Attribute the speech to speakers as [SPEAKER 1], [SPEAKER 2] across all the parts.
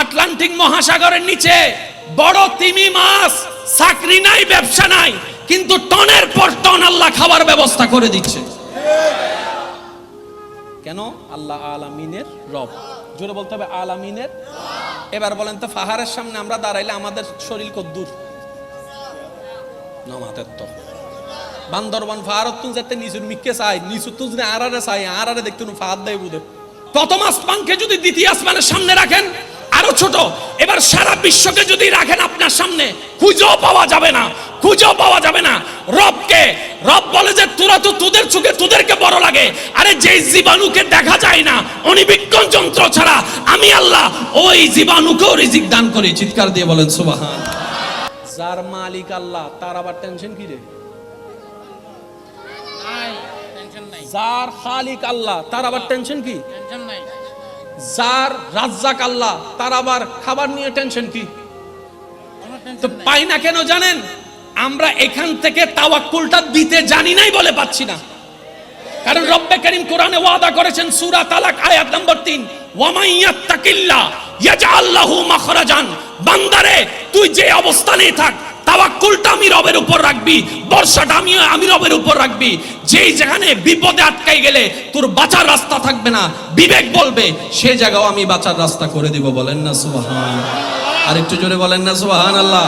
[SPEAKER 1] Atlantic মহাসাগরের নিচে বড় তিমি মাছ, চাকরি নাই, ব্যবসা নাই, কিন্তু টনের পর টন আল্লাহ খাবার ব্যবস্থা করে দিচ্ছে। কেন? আল্লাহ আলামিনের রব। জোরে বলতে হবে, আলামিনের এবার বলেন তো, ফাহারের সামনে আমরা দাঁড়াইলে আমাদের শরীর কদ্দুর নমাতের তো বান্দরবান ফাহারত তুন যাতে নিচুর মিক্কে চাই নিচুর চাই দেখতে ফাহাদ দেয় বুধে। প্রথম আসমানকে যদি দ্বিতীয় আসমানের সামনে রাখেন আরও ছোট। এবার সারা বিশ্বকে যদি রাখেন আপনার সামনে খুঁজেও পাওয়া যাবে না খুঁজেও পাওয়া যাবে না। রবকে রব বলে যে তোরা তো তোদের চোখে তোদেরকে বড় লাগে। আরে যে জীবাণুকে দেখা যায় না অনিবীক্ষণ যন্ত্র ছাড়া আমি আল্লাহ ওই জীবাণুকেও রিজিক দান করি। চিৎকার দিয়ে বলেন সুবাহান। যার মালিক আল্লাহ তার আবার টেনশন কি রে?
[SPEAKER 2] নাই টেনশন নাই।
[SPEAKER 1] যার খালিক আল্লাহ তার আবার টেনশন কি?
[SPEAKER 2] টেনশন
[SPEAKER 1] যার রাজ্জাক আল্লাহ, তার আবার খাবার নিয়ে টেনশন কি? তো পাই না কেন জানেন? আমরা এখান থেকে তাওয়াক্কুলটা দিতে জানি নাই বলে পাচ্ছি না। কারণ রব্বে করিম কোরআনে ওয়াদা করেছেন সূরা তালাক, আয়াত নম্বর 3 ওয়ামাই ইয়াত্তাকিল্লাহ, ইয়াজআল লাহু মাখরাজান। বান্দারে, তুই যে অবস্থানে থাক তাওয়াক্কুলটা আমি রবের উপর রাখবি বর্ষাটা আমি আমি রবের উপর রাখবি। যেই যেখানে বিপদে আটকাই গেলে তোর বাঁচার রাস্তা থাকবে না। বিবেক বলবে সে জায়গাও আমি বাঁচার রাস্তা করে দিব। বলেন না সুবহান। আর একটু জোরে বলেন না সুবহান আল্লাহ।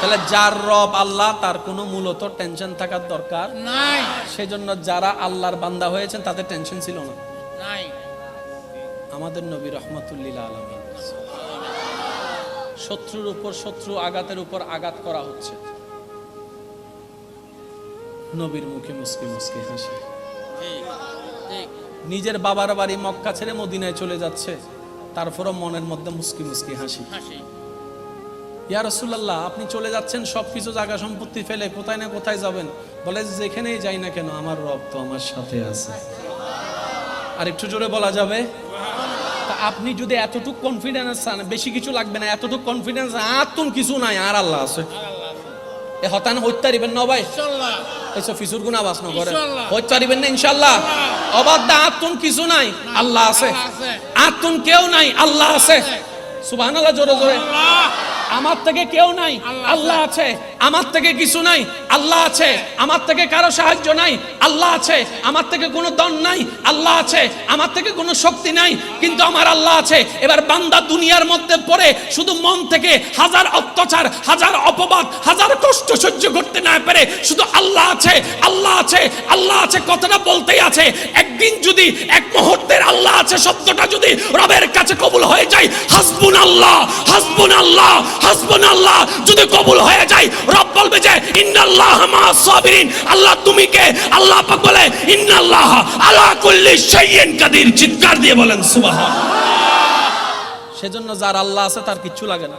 [SPEAKER 1] তাহলে যার রব আল্লাহ তার কোনো মূলত টেনশন থাকার দরকার।
[SPEAKER 2] নাই।
[SPEAKER 1] সেজন্য যারা আল্লাহর বান্দা হয়েছেন তাদের টেনশন ছিল না।
[SPEAKER 2] নাই।
[SPEAKER 1] আমাদের নবী রহমতুল্লিল আলমী শত্রুর উপর শত্রু আঘাতের উপর আঘাত করা হচ্ছে। নবীর মুখে মুসকি মুসকি হাসি। নিজের বাবার বাড়ি মক্কা ছেড়ে মদিনায় চলে যাচ্ছে। তারপরও মনের মধ্যে মুসকি মুসকি হাসি।
[SPEAKER 2] হাসি।
[SPEAKER 1] ইয়া রসুল্লাহ আপনি চলে যাচ্ছেন সব কিছু জায়গা সম্পত্তি ফেলে কোথায় না কোথায় যাবেন? বলে যেখানেই যাই না কেন আমার রব তো আমার সাথে আছে। আর একটু জোরে বলা যাবে? তা আপনি যদি এতটুকু কনফিডেন্স চান বেশি কিছু লাগবে না এতটুকু কনফিডেন্স আর তুম কিছু নাই আর আল্লাহ আছে। এ হতান হইতারিবেন না ভাই। এইসব ফিসুর গুণা বাস না করে। হইতারিবেন না ইনশাল্লাহ। অবাধ্য আতুন কিছু নাই আল্লাহ আছে। আতুন কেউ নাই আল্লাহ আছে। সুবহানাল্লাহ জোরে জোরে।
[SPEAKER 2] আল্লাহ
[SPEAKER 1] আমার থেকে কেউ নাই
[SPEAKER 2] আল্লাহ
[SPEAKER 1] আছে। আমার থেকে কিছু নাই আল্লাহ আছে। আমার থেকে কারও সাহায্য নাই আল্লাহ আছে। আমার থেকে কোনো দন নাই আল্লাহ আছে। আমার থেকে কোনো শক্তি নাই কিন্তু আমার আল্লাহ আছে। এবার বান্দা দুনিয়ার মধ্যে পড়ে শুধু মন থেকে হাজার অত্যাচার হাজার অপবাদ হাজার কষ্ট সহ্য করতে না পারে শুধু আল্লাহ আছে আল্লাহ আছে আল্লাহ আছে কথাটা বলতেই আছে। একদিন যদি এক মুহূর্তের আল্লাহ আছে শব্দটা যদি রবের কাছে কবুল হয়ে যায় হাসবুন আল্লাহ হাসবুন আল্লাহ যদি কবুল হয়ে যায়, রব বলবে যে, ইন্নাল্লাহ মা সাবিরিন। আল্লাহ তুমি কে? আল্লাহ পাক বলে, ইন্নাল্লাহ আলা কুল্লি শাইইন কাদির। চিৎকার দিয়ে বলেন, সুবহান। সেজন্য যার আল্লাহ আছে, তার লাগে না।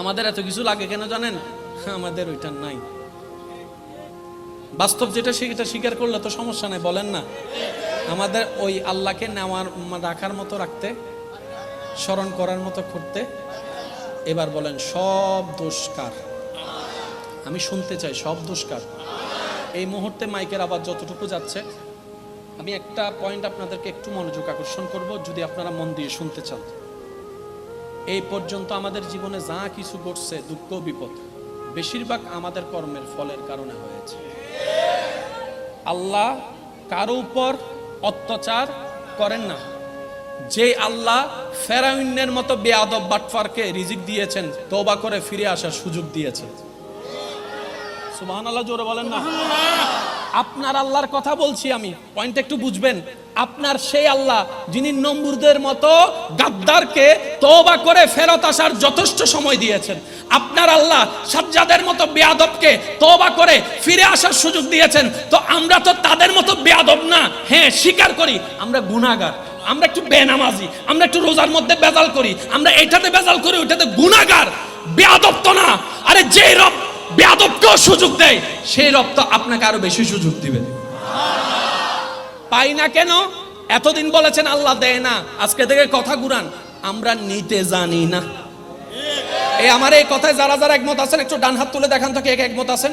[SPEAKER 1] আমাদের এত কিছু লাগে কেন জানেন? আমাদের ওইটা নাই। বাস্তব যেটা সেটা স্বীকার করলে তো সমস্যা নেই, বলেন না। আমাদের ওই আল্লাহকে নেওয়ার রাখার মতো রাখতে, স্মরণ করার মতো করতে এবার বলেন, সব দোষকার আমি শুনতে চাই, সব দোষকার এই মুহূর্তে মাইকের আবার যতটুকু যাচ্ছে, আমি একটা পয়েন্ট আপনাদেরকে একটু মনোযোগ আকর্ষণ করব, যদি আপনারা মন দিয়ে শুনতে চান। এই পর্যন্ত আমাদের জীবনে যা কিছু ঘটছে, দুঃখ, বিপদ, বেশিরভাগ আমাদের কর্মের ফলের কারণে হয়েছে। আল্লাহ কারও উপর অত্যাচার করেন না। যে আল্লাহ ফেরাউনের মতো বেয়াদব বাটফারকে রিজিক দিয়েছেন, তওবা করে ফিরে আসার সুযোগ দিয়েছেন আপনার আল্লাহর কথা বলছি আমি পয়েন্ট একটু বুঝবেন। আপনার সেই আল্লাহ যিনি মতো গাদ্দারকে করে ফেরত আসার যথেষ্ট সময় দিয়েছেন। আপনার আল্লাহ সাজ্জাদের মতো বেয়াদবকে তওবা করে ফিরে আসার সুযোগ দিয়েছেন। তো আমরা তো তাদের মতো বেয়াদব না। হ্যাঁ স্বীকার করি, আমরা গুনাহগার। আমরা একটু বেনামাজি, আমরা একটু রোজার মধ্যে বেজাল করি, আমরা এটাতে বেজাল করি, ওইটাতে গুনাহগার, বেয়াদব তো না। আরে যে রব বেয়াদবকেও সুযোগ দেয়, সেই রব তো আপনাকে আরও বেশি সুযোগ দিবে। পাই না কেন? এতদিন বলেছেন, আল্লাহ দেয় না। আজকে থেকে কথা ঘুরান। আমরা নিতে জানি না। এই আমার এই কথায় যারা যারা একমত আছেন, একটু ডান হাত তুলে দেখান তো কে কে একমত আছেন।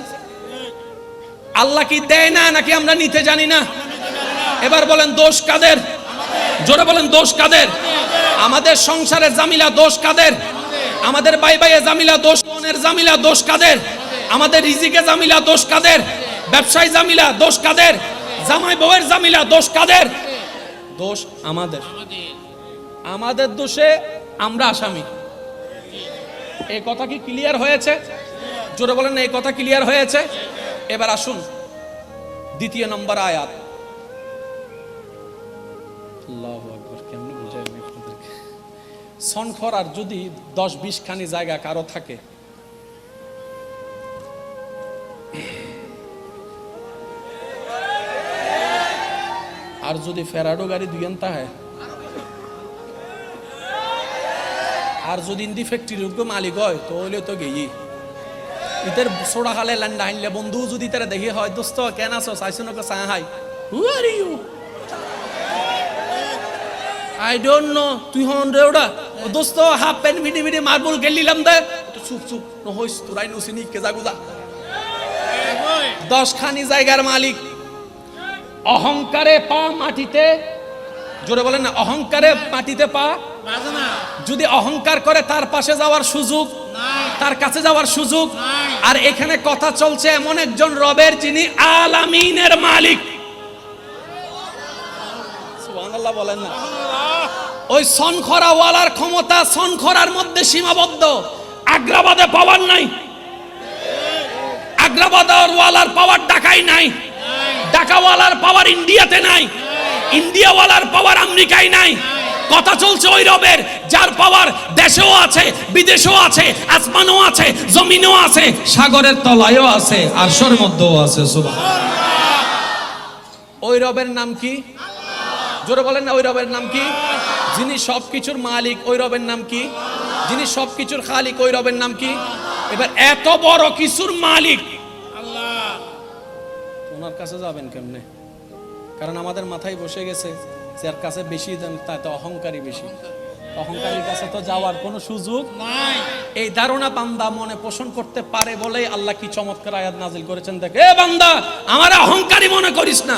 [SPEAKER 1] আল্লাহ কি দেয় না, নাকি আমরা নিতে জানি না? এবার বলেন, দোষ কাদের? জোরে বলেন, দোষ কাদের? আমাদের সংসারের জামিলা দোষ কাদের? আমাদের বাই বাইয়ে জামিলা দোষ, বোনের জামিলা দোষ কাদের? আমাদের রিজিকে জামিলা দোষ কাদের? ব্যবসায় জামিলা দোষ কাদের? জামাই বউয়ের জামিলা দোষ কাদের? দোষ আমাদের।
[SPEAKER 2] আমাদের
[SPEAKER 1] দোষে আমরা আসামি। এই কথা কি ক্লিয়ার হয়েছে? জোরে বলেন, এই কথা ক্লিয়ার হয়েছে? এবার আসুন, দ্বিতীয় নম্বর আয়াত। সনখর আর যদি দশ বিশ খানি জায়গা কারও থাকে। আর যদি ফেরাডো গাড়ি দুইয়ন্তা হয়। আর যদি ইন্দি ফ্যাক্টরির মালিক হয়, তো হইলে তো গেই। ইতার সোড়া খালে লান্ডা আনলে বন্ধু যদি তারা দেখে হয়, দোস্ত, কেন আছো? চাইছো না চা high? Who are you I don't know তুই হন রে ওটা দোস্ত, হাফ প্যান্ট মিডি মিডি মার্বল গেলিলাম দে। চুপ চুপ, নহইস তোরাই নসিনি কে জাগুজা দশ খানি জায়গার মালিক। অহংকারে পা মাটিতে, জোরে বলেন না, অহংকারে মাটিতে পা। যদি অহংকার করে তার পাশে যাওয়ার সুযোগ, তার কাছে যাওয়ার সুযোগ। আর এখানে কথা চলছে এমন একজন রবের যিনি আলামিনের মালিক। সুবহানাল্লাহ বলেন না। ওই সনখরা ওয়ালার ক্ষমতা সনখরার মধ্যে সীমাবদ্ধ। আগ্রাবাদে পাওয়ার নাই। আগ্রাবাদের ওয়ালার পাওয়ার ঢাকায় নাই। ঢাকাওয়ালার পাওয়ার ইন্ডিয়াতে নাই। ইন্ডিয়াওয়ালার পাওয়ার আমেরিকায় নাই। কথা চলছে ওই রবের, যার পাওয়ার দেশেও আছে, বিদেশেও আছে, আসমানও আছে, জমিনও আছে, সাগরের তলায়ও আছে, আরশর মধ্যেও আছে, সুবহানাল্লাহ। ওই রবের নাম কি? জোরে বলেন না ওই রবের নাম কি? যিনি সব কিছুর মালিক ওই রবের নাম কি? যিনি সবকিছুর খালিক ওই রবের নাম কি? এবার এত বড় কিছুর মালিক।
[SPEAKER 2] আল্লাহ।
[SPEAKER 1] ওনার কাছে যাবেন কেমনে? কারণ আমাদের মাথায় বসে গেছে যার কাছে বেশি দেন তাতে অহংকারী বেশি। অহংকারীর কাছে তো যাওয়ার কোনো সুযোগ
[SPEAKER 2] নাই।
[SPEAKER 1] এই ধারণা বান্দা মনে পোষণ করতে পারে বলেই আল্লাহ কি চমৎকার আয়াত নাজিল করেছেন দেখ। এ বান্দা আমার অহংকারী মনে করিস না।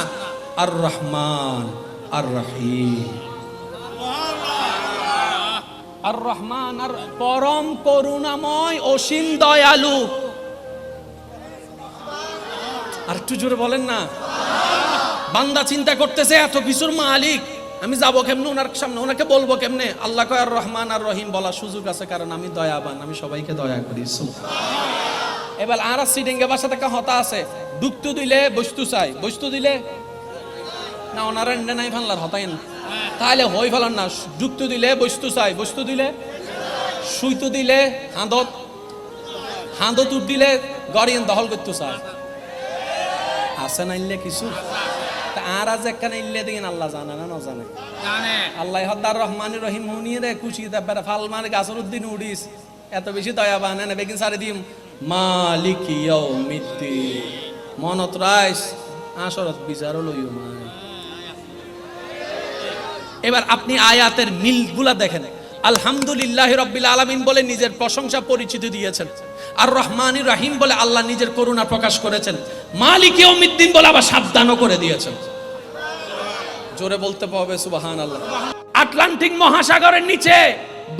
[SPEAKER 1] আর রহমান। আর রহিম আর রহমান আর পরম করুণাময় অসীম দয়ালু। আর একটু জোরে বলেন না। বান্দা চিন্তা করতেছে, এত কিছুর মালিক, আমি যাব কেমনে ওনার সামনে? ওনাকে বলব কেমনে? আল্লাহ আর রহমান আর রহিম বলার সুযোগ আছে, কারণ আমি দয়াবান, আমি সবাইকে দয়া করি। এবার আর সিডিঙ্গে বাসা থেকে হতা আছে। ডুকতু দিলে বস্তু চাই। বস্তু দিলে না ওনারা এন্ডে নাই ফানলার হতাইন তাহলে হই ফেলার না যুক্ত দিলে বস্তু চাই বস্তু দিলে সুইতু দিলে হাঁদত হাঁদত দিলে গড়িয়েন দখল করতে চায় আছে না ইল্লে কিছু? আর আজ একখানে ইল্লে দিন আল্লাহ জানে না না জানে। আল্লাহ হদ্দার রহমান রহিম হুনিয়ে রে খুশি তারপরে ফাল মানে গাছর উদ্দিন উড়িস। এত বেশি এনে বেগিন সারি দিম। মালিক মিত্তি মনত রাইস আসরত বিচারও লইও মাই এবার আপনি আয়াতের মিলগুলা দেখেন। আলহামদুলিল্লাহ রব্বিল আলামিন বলে নিজের প্রশংসা পরিচিতি দিয়েছেন। আর রহমানি রাহিম বলে আল্লাহ নিজের করুণা প্রকাশ করেছেন। মালিক ইয়ৌমিদ্দিন বলে আবার সাবধানও করে দিয়েছেন। জোরে বলতে পারবে সুবাহান আল্লাহ আটলান্টিক মহাসাগরের নিচে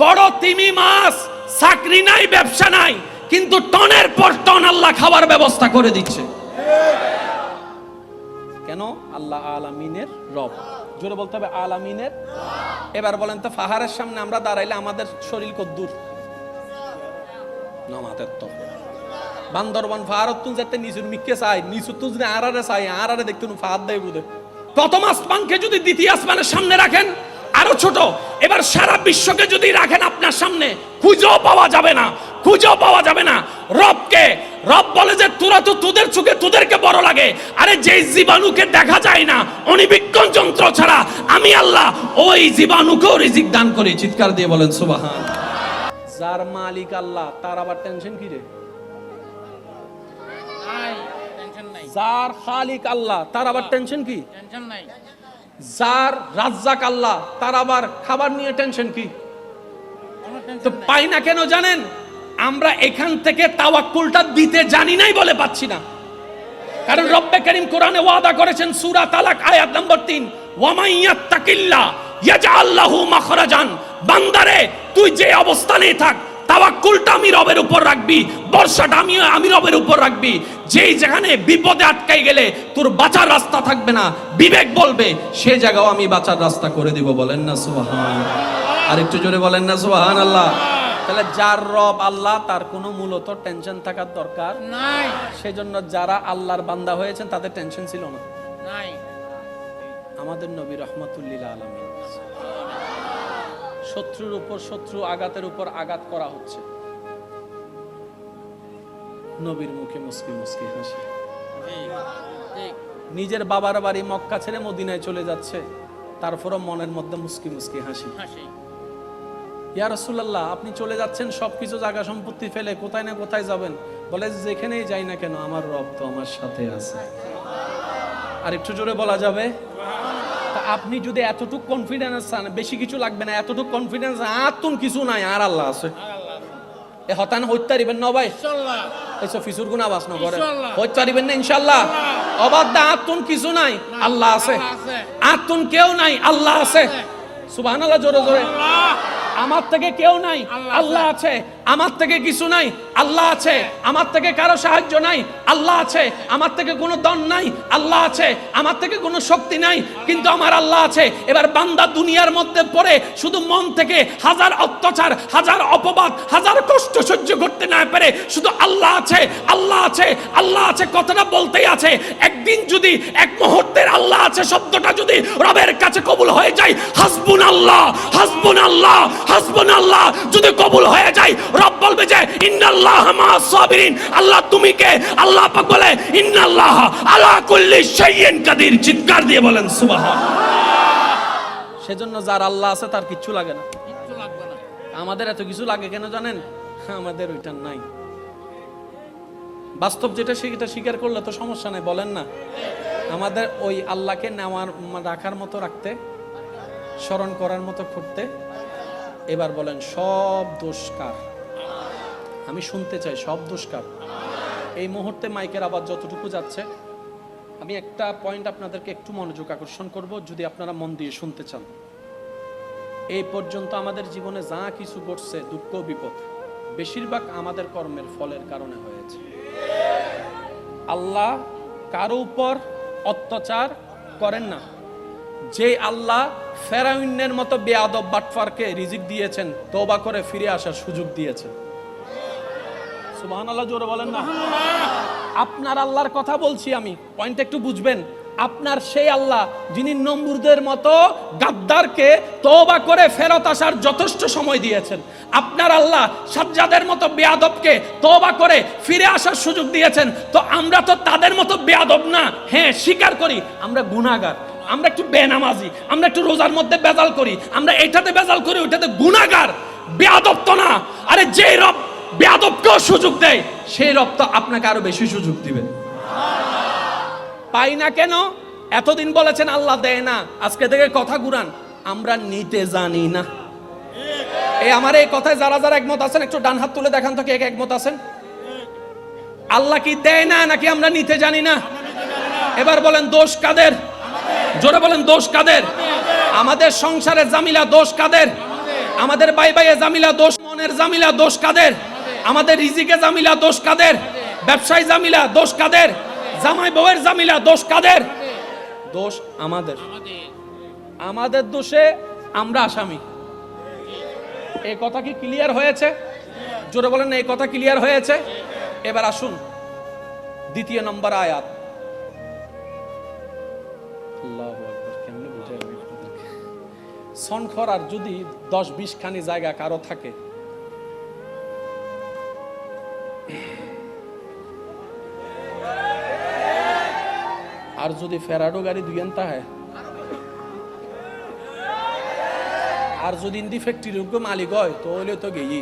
[SPEAKER 1] বড় তিমি মাছ, চাকরি নাই, ব্যবসা নাই, কিন্তু টনের পর টন আল্লাহ খাবার ব্যবস্থা করে দিচ্ছে। কেন? আল্লাহ আলামিনের রব। জোরে বলতে হবে, আলামিনের। এবার বলেন তো, ফাহারের সামনে আমরা দাঁড়াইলে আমাদের শরীর কদ্দূর নামাতের তো। বান্দরবান তুন যাতে নিচুর চাই চাই দেখতে ফাহাদ দেয় বুধে প্রথম আসমানকে যদি দ্বিতীয় আসমানের সামনে রাখেন, আরও ছোট। এবার সারা বিশ্বকে যদি রাখেন আপনার সামনে, খুঁজেও পাওয়া যাবে না, খুঁজেও পাওয়া যাবে না। রবকে রব বলে যে তোরা তো তোদের চোখে তোদেরকে বড় লাগে। আরে যে জীবাণুকে দেখা যায় না অনিবীক্ষণ যন্ত্র ছাড়া আমি আল্লাহ ওই জীবাণুকেও রিজিক দান করি। চিৎকার দিয়ে বলেন সুবাহান যার মালিক আল্লাহ তার আবার টেনশন কি রে?
[SPEAKER 2] নাই টেনশন নাই।
[SPEAKER 1] যার খালিক আল্লাহ তার আবার টেনশন কি?
[SPEAKER 2] টেনশন নাই।
[SPEAKER 1] যার রাজ্জাক আল্লাহ তার আবার খাবার নিয়ে টেনশন কি? তো পাই না কেন জানেন? আমরা এখান থেকে তাওয়াক্কুলটা দিতে জানি নাই বলে পাচ্ছি না। কারণ রব্বে করিম কোরআনে ওয়াদা করেছেন সূরা তালাক, আয়াত নম্বর 3 ওয়ামাইয়াত্তাকিল্লা ইয়াজআল লাহু মাখরাজান। বান্দারে, তুই যে অবস্থানেই থাক, তাওয়াক্কুলটা আমি রবের উপর রাখবি, বর্ষাটা আমি আমি রবের উপর রাখবি। যেই যেখানে বিপদে আটকাই গেলে তোর বাঁচার রাস্তা থাকবে না। বিবেক বলবে, সে জায়গাও আমি বাঁচার রাস্তা করে দিব। বলেন না সুবহান আর একটু জোরে বলেন না সুবহান আল্লাহ তাহলে যার রব আল্লাহ তার কোনো মূলত টেনশন থাকার দরকার
[SPEAKER 2] নাই।
[SPEAKER 1] সেজন্য যারা আল্লাহর বান্দা হয়েছেন তাদের টেনশন ছিল না।
[SPEAKER 2] নাই।
[SPEAKER 1] আমাদের নবী রহমতুল্লিল আলমিন। শত্রুর উপর শত্রু আঘাতের উপর আঘাত করা হচ্ছে। নবীর মুখে মুসকি মুসকি হাসি। নিজের বাবার বাড়ি মক্কা ছেড়ে মদিনায় চলে যাচ্ছে তারপরও মনের মধ্যে মুসকি মুসকি হাসি।
[SPEAKER 2] হাসি।
[SPEAKER 1] ইয়া রাসূলুল্লাহ আপনি চলে যাচ্ছেন সবকিছু জায়গা সম্পত্তি ফেলে কোথায় না কোথায় যাবেন? বলে যেখানেই যাই না কেন আমার রব তো আমার সাথে আছে। আর একটু জোরে বলা যাবে? আপনি যদি এতটুকু কনফিডেন্স চান বেশি কিছু লাগবে না এতটুকু কনফিডেন্স আতুন কিছু নাই আর আল্লাহ আছে।
[SPEAKER 2] আল্লাহ
[SPEAKER 1] এ হতান হইতে পারিবেন না ভাই? এইসব ফিসুর গুণ আবাস না করে পারিবেন না ইনশাল্লাহ। অবাধ্য আতুন কিছু নাই আল্লাহ আছে।
[SPEAKER 2] আল্লাহ আছে।
[SPEAKER 1] আতুন কেউ নাই আল্লাহ আছে। সুবহানাল্লাহ জোরে জোরে।
[SPEAKER 2] আল্লাহ
[SPEAKER 1] আমার থেকে কেউ নাই।
[SPEAKER 2] আল্লাহ
[SPEAKER 1] আছে। আমার থেকে কিছু নাই, আল্লাহ আছে। আমার থেকে কারও সাহায্য নাই, আল্লাহ আছে। আমার থেকে কোনো দন নাই, আল্লাহ আছে। আমার থেকে কোনো শক্তি নাই, কিন্তু আমার আল্লাহ আছে। এবার বান্দা দুনিয়ার মধ্যে পড়ে শুধু মন থেকে হাজার অত্যাচার, হাজার অপবাদ, হাজার কষ্ট সহ্য করতে না পারে শুধু আল্লাহ আছে আল্লাহ আছে আল্লাহ আছে কথাটা বলতেই আছে। একদিন যদি এক মুহূর্তের আল্লাহ আছে শব্দটা যদি রবের কাছে কবুল হয়ে যায় হাসবুন আল্লাহ হাসবুন আল্লাহ হাসবুন আল্লাহ যদি কবুল হয়ে যায় রব বলবে যে ইন্নাল্লাহ মা সাবিরিন। আল্লাহ তুমি কে আল্লাহ পাক বলে ইন্নাল্লাহ আলা কুল্লি শাইইন কাদির। চিৎকার দিয়ে বলেন সুবহান সেজন্য যার আল্লাহ আছে তার কিচ্ছু লাগে না।
[SPEAKER 2] কিচ্ছু লাগবে না।
[SPEAKER 1] আমাদের এত কিছু লাগে কেন জানেন? আমাদের ওইটা নাই। বাস্তব যেটা সেটা স্বীকার করলে তো সমস্যা নেই বলেন না। আমাদের ওই আল্লাহকে নেওয়ার রাখার মতো রাখতে স্মরণ করার মতো করতে এবার বলেন সব দোষকার আমি শুনতে চাই, সব দোষকার এই মুহূর্তে মাইকের আবার যতটুকু যাচ্ছে, আমি একটা পয়েন্ট আপনাদেরকে একটু মনোযোগ আকর্ষণ করব, যদি আপনারা মন দিয়ে শুনতে চান। এই পর্যন্ত আমাদের জীবনে যা কিছু ঘটছে দুঃখ বিপদ, বেশিরভাগ আমাদের কর্মের ফলের কারণে হয়েছে। আল্লাহ কারও উপর অত্যাচার করেন না। যে আল্লাহ ফেরাউন্নের মতো বেয়াদব বাটফারকে রিজিক দিয়েছেন, তওবা করে ফিরে আসার সুযোগ দিয়েছেন। আপনার আল্লাহর কথা বলছি আমি। পয়েন্ট একটু বুঝবেন। আপনার সেই আল্লাহ যিনি নমরুদের মতো গাদ্দারকে তওবা করে ফেরত আসার যথেষ্ট সময় দিয়েছেন। আপনার আল্লাহ সাজ্জাদের মতো বেয়াদবকে তওবা করে ফিরে আসার সুযোগ দিয়েছেন। তো আমরা তো তাদের মতো বেয়াদব না। হ্যাঁ স্বীকার করি, আমরা গুনাহগার। আমরা একটু বেনামাজি, আমরা একটু রোজার মধ্যে বেজাল করি। আমরা এটাতে বেজাল করি, ওইটাতে গুনাহগার। বেয়াদব তো না। আরে যে রব বেয়াদবকেও সুযোগ দেয়, সেই রব তো আপনাকে আরও বেশি সুযোগ দিবে। পাই না কেন? এতদিন বলেছেন, আল্লাহ দেয় না। আজকে থেকে কথা ঘুরান, আমরা নিতে জানি না। এই আমার এই কথায় যারা যারা একমত আছেন, একটু ডান হাত তুলে দেখান তো কে একমত আছেন। আল্লাহ কি দেয় না, নাকি আমরা নিতে জানি না? এবার বলেন, দোষ কাদের? জোরে বলেন, দোষ কাদের? আমাদের সংসারের জামিলা দোষ কাদের? আমাদের বাই বাইয়ে জামিলা দোষ, মনের জামিলা দোষ কাদের? আমাদের রিজিকে জামিলা, দোষ কাদের? ব্যবসায় জামিলা, দোষ কাদের? জামাই বউয়ের জামিলা, দোষ কাদের? দোষ আমাদের।
[SPEAKER 2] আমাদের
[SPEAKER 1] দোষে আমরা আসামি। এই কথা কি ক্লিয়ার হয়েছে? জোরে বলেন এই কথা ক্লিয়ার হয়েছে? এবার আসুন, দ্বিতীয় নম্বর আয়াত। আর যদি দশ বিশ খানি জায়গা কারও থাকে আর যদি ফেরাডো গাড়ি দুইয়ান হয়? আর যদি ইন্দি ফ্যাক্টরির মালিক হয়, তো হইলে তো গেই।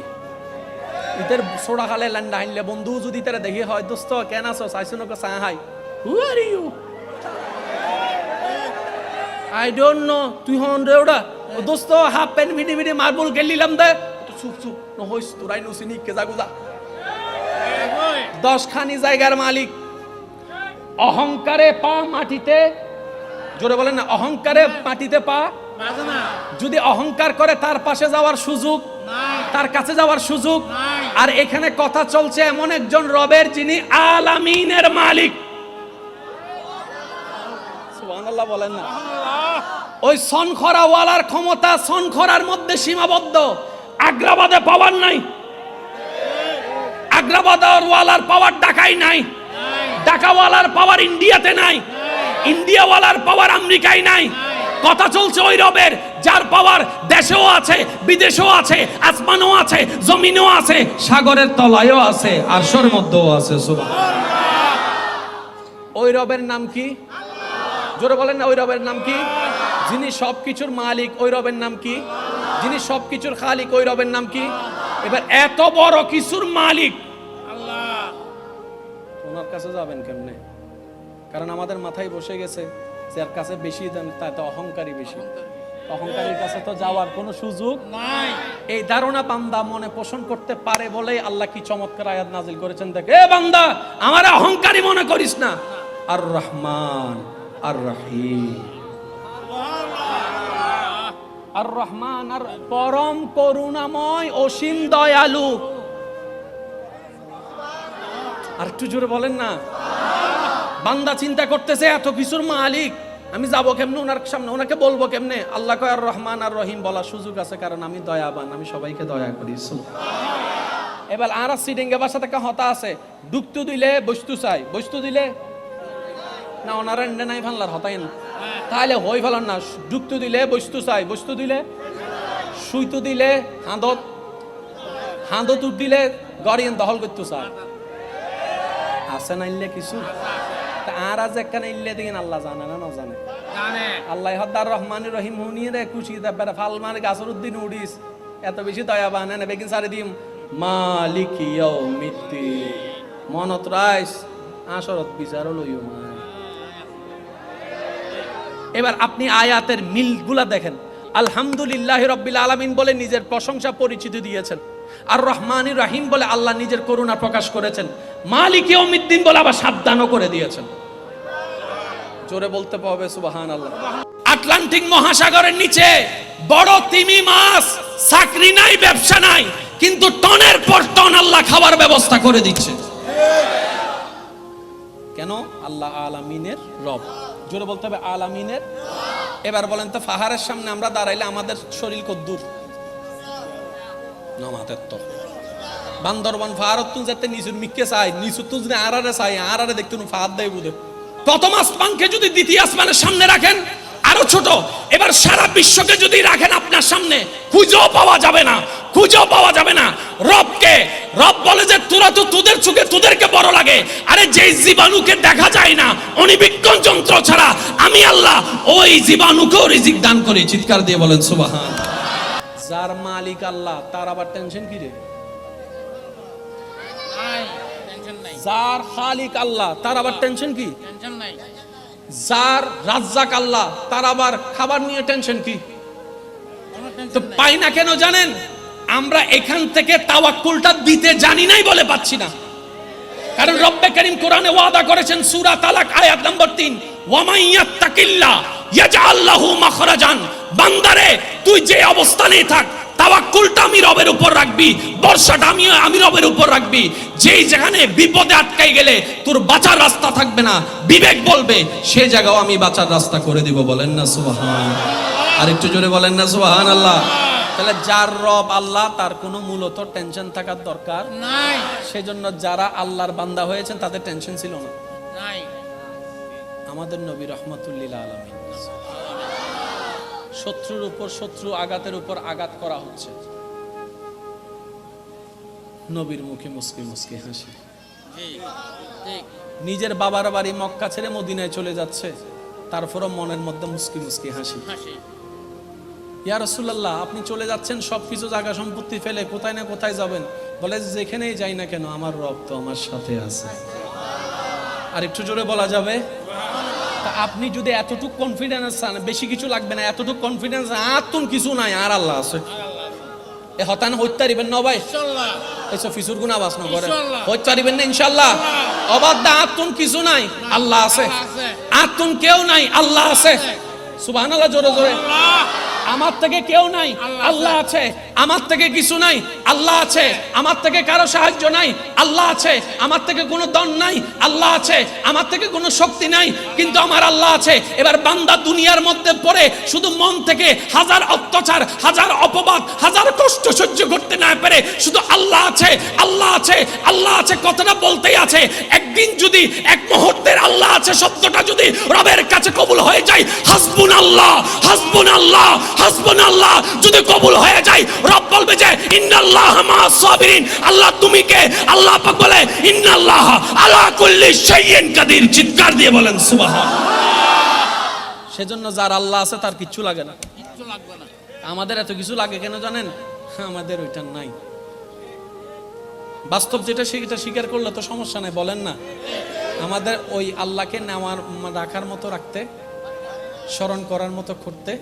[SPEAKER 1] ইতার সোড়া খালে লান্ডা হাইলে বন্ধু, যদি তারা দেখি হয়, দোস্ত, কেন আছো? চাইছো নকে চা high. Who are you I don't know তুই হন রে ওটা দোস্ত, হাফ প্যান্ট ভিডি ভিডি মার্বল খেলিলাম দে। চুপ চুপ। নহইস, তোরাই নসিনি কে জাগুজা
[SPEAKER 2] কই
[SPEAKER 1] দশ খানি জায়গার মালিক। অহংকারে পা মাটিতে, জোরে বলেন না, অহংকারে মাটিতে পা, যদি অহংকার করে তার পাশে যাওয়ার সুযোগ, তার কাছে যাওয়ার সুযোগ, আর এখানে কথা চলছে এমন একজন রবের যিনি আলামিনের মালিক। বলেন না। ওই সনখরা ওয়ালার ক্ষমতা সনখরার মধ্যে সীমাবদ্ধ। আগ্রাবাদে পাওয়ার নাই। আগ্রাবাদের ওয়ালার পাওয়ার ঢাকায় নাই। ঢাকাওয়ালার পাওয়ার ইন্ডিয়াতে নাই। ইন্ডিয়াওয়ালার পাওয়ার আমেরিকায় নাই। কথা চলছে ওই রবের, যার পাওয়ার দেশেও আছে, বিদেশেও আছে, আসমানও আছে, জমিনেও আছে, সাগরের তলায়ও আছে, আরশোর মধ্যেও আছে ওই রবের নাম কি? জোরে বলেন ওই রবের নাম কি? যিনি সবকিছুর মালিক, ওই রবের নাম কি? যিনি সবকিছুর খালিক, ওই রবের নাম কি? এবার এত বড় কিছুর মালিক ওনার কাছে যাবেন কেমনে? কারণ আমাদের মাথায় বসে গেছে যার কাছে বেশি দেন তাতে অহংকারী বেশি। অহংকারীর কাছে তো যাওয়ার কোনো সুযোগ
[SPEAKER 2] নাই।
[SPEAKER 1] এই ধারণা বান্দা মনে পোষণ করতে পারে বলেই আল্লাহ কি চমৎকার আয়াত নাজিল করেছেন? দেখে এ বান্দা আমার অহংকারী মনে করিস না। আর রহমান আর রহিম। আর রহমান আর পরম করুণাময় অসীম দয়ালু। আর একটু জোরে বলেন না। বান্দা চিন্তা করতেছে, এত কিছুর মালিক, আমি যাব কেমনে ওনার সামনে? ওনাকে বলব কেমনে? আল্লাহ কয়, আর রহমান আর রহিম বলার সুযোগ আছে, কারণ আমি দয়াবান, আমি সবাইকে দয়া করি। এবার আর সিডিঙ্গে বাসা থেকে হতা আছে। ডুকতু দিলে বস্তু চাই। বস্তু দিলে? না, ওনারা এন্ডে নাই ফানলার হতাই না। তাহলে হই ফেলান না ডুকতু দিলে বস্তু চাই। বস্তু দিলে? সুইতু দিলে হাঁদত। হাঁদত উঠ দিলে গড়িয়েন দখল করতে চায় আছে না ইল্লে কিছু আর আজ একখানে ইল্লে দিন আল্লাহ জানে না না জানে। আল্লাহ হদ্দার রহমান রহিম হুনিয়ে রে খুশি তারপরে ফাল মার গাছর উদ্দিন উড়িস। এত বেশি দয়া বান না বেগিন সারি দিম। মালিক মিত্তি মনত রাইস আসরত বিচারও লইও মায় এবার আপনি আয়াতের মিলগুলা দেখেন। আলহামদুলিল্লাহ রব্বিল আলামিন বলে নিজের প্রশংসা পরিচিতি দিয়েছেন। আর রহমান রাহিম বলে আল্লাহ নিজের করুণা প্রকাশ করেছেন। মালিক অমিদ্দিন বলে আবার সাবধানও করে দিয়েছেন। জোরে বলতে পারবে সুবাহান আল্লাহ আটলান্টিক মহাসাগরের নিচে বড় তিমি মাছ, চাকরি নাই, ব্যবসা নাই, কিন্তু টনের পর টন আল্লাহ খাবার ব্যবস্থা করে দিচ্ছে। কেন? আল্লাহ আলামিনের রব। জোরে বলতে হবে, আলামিনের। এবার বলেন তো, ফাহারের সামনে আমরা দাঁড়াইলে আমাদের শরীর কদ্দুর? নমাতের তো বান্দরবান ফাহারত তুন যাতে নিচুর মিক্কে চাই, নিচুর তুন যদি আড়ারে চাই আড়ারে দেখতে ফাহাদ দেয় বুধে। প্রথম আসমানকে যদি দ্বিতীয় আসমানের সামনে রাখেন, আরও ছোট, এবার সারা বিশ্বকে যদি রাখেন আপনার সামনে, খুঁজেও পাওয়া যাবে না, খুঁজেও পাওয়া যাবে না। রবকে, রব বলে যে, তোরা তো তোদের চোখে তোদেরকে বড় লাগে। আরে যে জীবাণুকে দেখা যায় না অনিবীক্ষণ যন্ত্র ছাড়া, আমি আল্লাহ ওই জীবাণুকেও রিজিক দান করি। চিৎকার দিয়ে বলেন, সুবাহান যার মালিক আল্লাহ, তার আবার টেনশন কি রে? যার খালিক আল্লাহ তার আবার টেনশন কি? যার রাজ্জাক আল্লাহ তার আবার খাবার নিয়ে টেনশন কি? তো পাই না কেন জানেন? আমরা এখান থেকে তাওয়াক্কুলটা দিতে জানি নাই বলে পাচ্ছি না। কারণ রব্বে করিম কোরআনে ওয়াদা করেছেন সূরা তালাক আয়াত নম্বর 3 ওয়ামাই ইয়াত্তাকিল্লা ইয়াজআল লাহু মাখরাজান। বান্দারে তুই যে অবস্থানেই থাক তাওয়াক্কুলটা আমি রবের উপর রাখবি বর্ষাটা আমি আমি রবের উপর রাখবি। যেই যেখানে বিপদে আটকাই গেলে তোর বাঁচার রাস্তা থাকবে না। বিবেক বলবে সে জায়গাও আমি বাঁচার রাস্তা করে দিব। বলেন না সুবহান। আর একটু জোরে বলেন না সুবহান আল্লাহ। তাহলে যার রব আল্লাহ তার কোনো মূলত টেনশন থাকার দরকার
[SPEAKER 2] নাই।
[SPEAKER 1] সেজন্য যারা আল্লাহর বান্দা হয়েছেন তাদের টেনশন ছিল না।
[SPEAKER 2] নাই।
[SPEAKER 1] আমাদের নবী রহমতুল্লিল আলমী শত্রুর উপর শত্রু আঘাতের উপর আঘাত করা হচ্ছে। নবীর মুখে মুসকি মুসকি হাসি। নিজের বাবার বাড়ি মক্কা ছেড়ে মদিনায় চলে যাচ্ছে। তারপরও মনের মধ্যে মুসকি মুসকি হাসি।
[SPEAKER 2] হাসি
[SPEAKER 1] ইয়া রসুল্লাহ আপনি চলে যাচ্ছেন সব কিছু জায়গা সম্পত্তি ফেলে কোথায় না কোথায় যাবেন? বলে যেখানেই যাই না কেন, আমার রব তো আমার সাথে আছে। আর একটু জোরে বলা যাবে? তা আপনি যদি এতটুকু কনফিডেন্স চান বেশি কিছু লাগবে না এতটুকু কনফিডেন্স আর তুন কিছু নাই আর আল্লাহ আছে। এ হতান না ভাই। এইসব ফিসুর গুণা বাস না না ইনশাল্লাহ। অবাধ দা আত্মন কিছু নাই আল্লাহ আছে।
[SPEAKER 2] আছে।
[SPEAKER 1] কেউ নাই আল্লাহ আছে। সুবহানাল্লাহ জোরে জোরে। আমার থেকে কেউ নাই আল্লাহ আছে। আমার থেকে কিছু নাই, আল্লাহ আছে। আমার থেকে কারও সাহায্য নাই, আল্লাহ আছে। আমার থেকে কোনো দন নাই, আল্লাহ আছে। আমার থেকে কোনো শক্তি নাই, কিন্তু আমার আল্লাহ আছে। এবার বান্দা দুনিয়ার মধ্যে পড়ে শুধু মন থেকে হাজার অত্যাচার, হাজার অপবাদ, হাজার কষ্ট সহ্য করতে না পেরে শুধু আল্লাহ আছে আল্লাহ আছে আল্লাহ আছে কথাটা বলতেই আছে। একদিন যদি এক মুহূর্তের আল্লাহ আছে, শব্দটা যদি রবের কাছে কবুল হয়ে যায়, হাসবুন আল্লাহ হাসবুন আল্লাহ হাসবুন আল্লাহ, যদি কবুল হয়ে যায় রব বলবে যে, ইন্নাল্লাহ মা সাবিরিন। আল্লাহ তুমি কে আল্লাহ পাক বলে, ইন্নাল্লাহ আলা কুল্লি শাইইন কাদির। চিৎকার দিয়ে বলেন সুবহান সেজন্য যার আল্লাহ আছে, তার কিচ্ছু লাগে না।
[SPEAKER 2] কিচ্ছু লাগবে না
[SPEAKER 1] আমাদের এত কিছু লাগে কেন জানেন? আমাদের ওইটা নাই। বাস্তব যেটা সেটা স্বীকার করলে তো সমস্যা নাই, বলেন না। আমাদের ওই আল্লাহকে নেওয়ার রাখার মতো রাখতে, স্মরণ করার মতো করতে,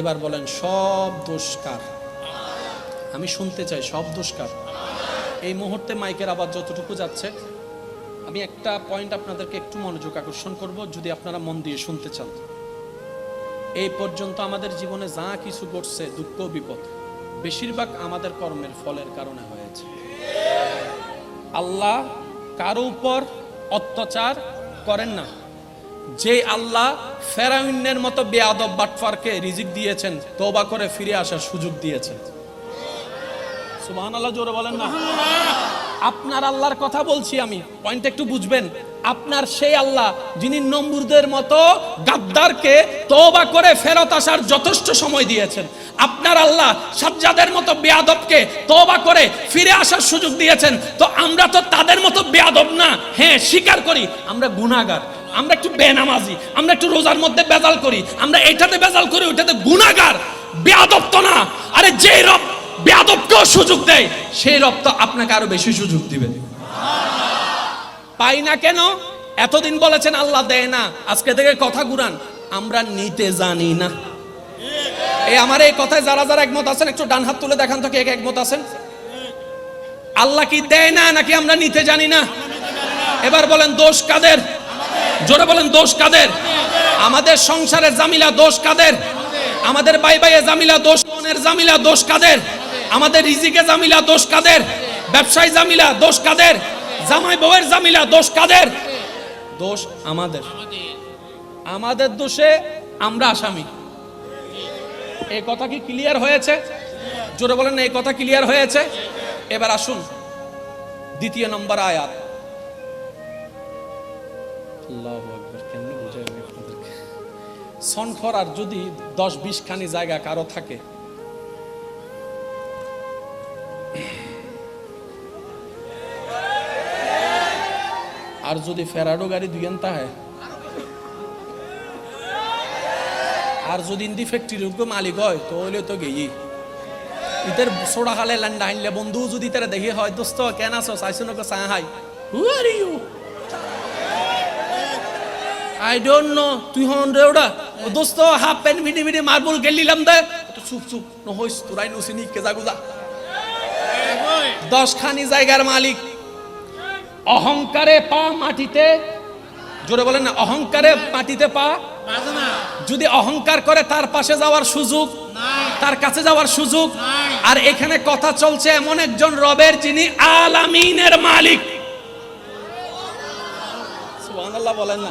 [SPEAKER 1] এবার বলেন, সব দোষকার আমি শুনতে চাই, সব দোষকার এই মুহূর্তে মাইকের আবার যতটুকু যাচ্ছে, আমি একটা পয়েন্ট আপনাদেরকে একটু মনোযোগ আকর্ষণ করব, যদি আপনারা মন দিয়ে শুনতে চান। এই পর্যন্ত আমাদের জীবনে যা কিছু ঘটছে, দুঃখ বিপদ, বেশিরভাগ আমাদের কর্মের ফলের কারণে হয়েছে। আল্লাহ কারও উপর অত্যাচার করেন না। যে আল্লাহ ফেরাউন্নের মতো বেয়াদব বাটফারকে রিজিক দিয়েছেন তোবা করে ফিরে আসার সুযোগ দিয়েছেন। আপনার আল্লাহর কথা বলছি আমি। পয়েন্ট একটু বুঝবেন। আপনার সেই আল্লাহ যিনি নম্বুরদের মতো গাদ্দারকে তওবা করে ফেরত আসার যথেষ্ট সময় দিয়েছেন। আপনার আল্লাহ সাজ্জাদের মতো বেয়াদবকে তওবা করে ফিরে আসার সুযোগ দিয়েছেন। তো আমরা তো তাদের মতো বেয়াদব না। হ্যাঁ স্বীকার করি, আমরা গুনাহগার। আমরা একটু বেনামাজি, আমরা একটু রোজার মধ্যে বেজাল করি। আমরা এটাতে বেজাল করি, ওইটাতে গুনাহগার। বেয়াদব তো না। আরে যে রব বেয়াদবকেও সুযোগ দেয়, সেই রব তো আপনাকে আরও বেশি সুযোগ দিবে। পাই না কেন? এতদিন বলেছেন, আল্লাহ দেয় না। আজকে থেকে কথা ঘুরান। আমরা নিতে জানি না। এই আমার এই কথায় যারা যারা একমত আছেন, একটু ডান হাত তুলে দেখান তো কে একমত আছেন। আল্লাহ কি দেয় না, নাকি আমরা নিতে জানি না? এবার বলেন, দোষ কাদের? জোরে বলেন, দোষ কাদের? আমাদের সংসারে জামিলা দোষ কাদের? আমাদের বাই বাইয়ে জামিলা দোষ, বোনের জামিলা দোষ কাদের? আমাদের রিজিকে জামিলা, দোষ কাদের? ব্যবসায় জামিলা, দোষ কাদের? জামাই বউয়ের জামিলা, দোষ কাদের? দোষ আমাদের।
[SPEAKER 2] আমাদের
[SPEAKER 1] দোষে আমরা আসামি। এই কথা কি ক্লিয়ার হয়েছে? জোরে বলেন এই কথা ক্লিয়ার হয়েছে? এবার আসুন, দ্বিতীয় নম্বর আয়াত। সনফর আর যদি দশ বিশ খানি জায়গা কারও থাকে আর যদি ফেরাডো গাড়ি দুইয়ান্তা হয়? আর যদি ইন্দি ফ্যাক্টরির মালিক হয়, তো তো গেই ইতার সোডা খালে লান্ডা আনলে বন্ধু, যদি তারা দেখি হয়, দোস্ত, কেন আছো? চাইছো না চা high. Who are you I don't know তুই হন রে ওটা দোস্ত, হাফ প্যান্ট মিডি মিডি মার্বল গেলিলাম দে। চুপ চুপ ন হইস তোরাই নসিনি কেজা গুজা দশ খানি জায়গার মালিক। অহংকারে পা মাটিতে জোরে বলেন না অহংকারে মাটিতে পা যদি অহংকার করে তার পাশে যাওয়ার সুযোগ তার কাছে যাওয়ার সুযোগ আর এখানে কথা চলছে এমন একজন রবের যিনি আলামিনের মালিক। সুবহানাল্লাহ বলেন না।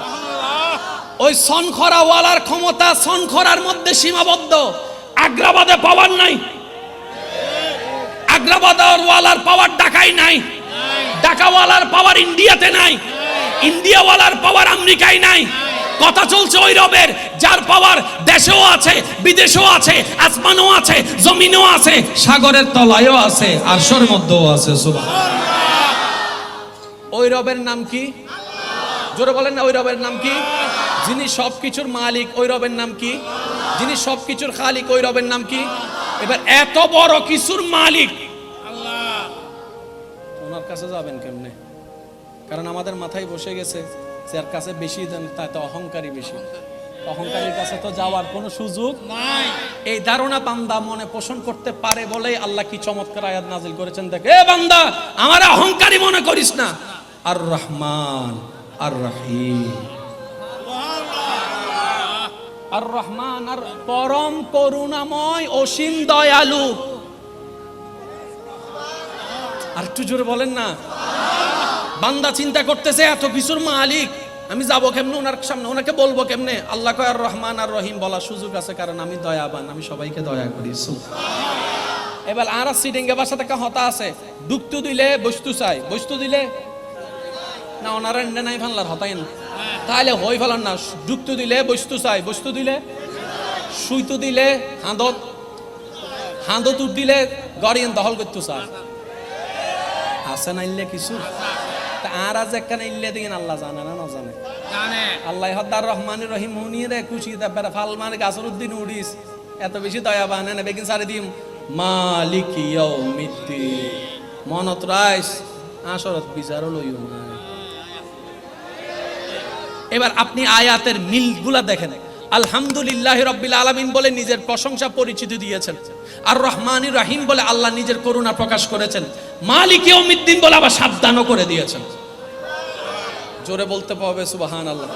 [SPEAKER 1] ওই সনখরা ওয়ালার ক্ষমতা সনখরার মধ্যে সীমাবদ্ধ। আগ্রাবাদে পাওয়ার নাই। আগ্রাবাদের ওয়ালার পাওয়ার ঢাকায় নাই। ঢাকাওয়ালার পাওয়ার ইন্ডিয়াতে নাই, ইন্ডিয়াওয়ালার পাওয়ার আমেরিকায় নাই। কথা চলছে ওই রবের, যার পাওয়ার দেশেও আছে, বিদেশেও আছে, আসমানও আছে, জমিনও আছে, সাগরের তলায়ও আছে, আরশর মধ্যেও আছে ওই রবের নাম কি? জোরে বলেন না, ওই রবের নাম কি? যিনি সবকিছুর মালিক, ওই রবের নাম কি? যিনি সবকিছুর খালিক, ওই রবের নাম কি? এবার এত বড় কিছুর মালিক ওনার কাছে যাবেন কেমনে কারণ আমাদের মাথায় বসে গেছে যার কাছে বেশি দেন তাই তো অহংকারী বেশি অহংকারীর কাছে তো যাওয়ার কোনো সুযোগ
[SPEAKER 2] নাই
[SPEAKER 1] এই ধারণা বান্দা মনে পোষণ করতে পারে বলেই আল্লাহ কি চমৎকার আয়াত নাজিল করেছেন দেখে এ বান্দা আমার অহংকারী মনে করিস না আর রহমান আর রহিম আর রহমান আর পরম করুণাময় অসীম দয়ালু আর একটু জোরে বলেন না। বান্দা চিন্তা করতেছে, এত কিছুর মালিক। আমি যাব কেমনে ওনার সামনে? ওনাকে বলব কেমনে? আল্লাহ কয়, আর রহমান আর রহিম বলার সুযোগ আছে, কারণ আমি দয়াবান। আমি সবাইকে দয়া করি। এবার আর সিডিঙ্গে বাসা থেকে হতা আছে। দুঃখ দিলে বস্তু চাই। বস্তু দিলে? না, ওনারা এন্ডে নাই ফানলার হতাই না তাহলে হই ফেলার না। দুঃখ দিলে বস্তু চাই। বস্তু দিলে? সুইতো দিলে হাঁদত। হাঁদত উঠ দিলে গড়িয়েন দখল করতে চায় আছে না ইল্লে কিছু আর আজ একখানে ইল্লে দিন আল্লাহ জানে না না জানে। আল্লাহ হদ্দার রহমান রহিম হুনিয়ে রে খুশি তারপরে ফাল মানে গাছর উদ্দিন উড়িস এত বেশি দয়া বানে না বেগিন সারি দিম। মালিক মিত্তি মনত রাইস আসরত বিচারও লইও না। এবার আপনি আয়াতের মিলগুলা দেখেন। আলহামদুলিল্লাহ রব্বিল আলমিন বলে নিজের প্রশংসা পরিচিতি দিয়েছেন। আর রহমান রাহিম বলে আল্লাহ নিজের করুণা প্রকাশ করেছেন। মালিক অমিদ্দিন বলে আবার সাবধানও করে দিয়েছেন। জোরে বলতে পারবে সুবাহান আল্লাহ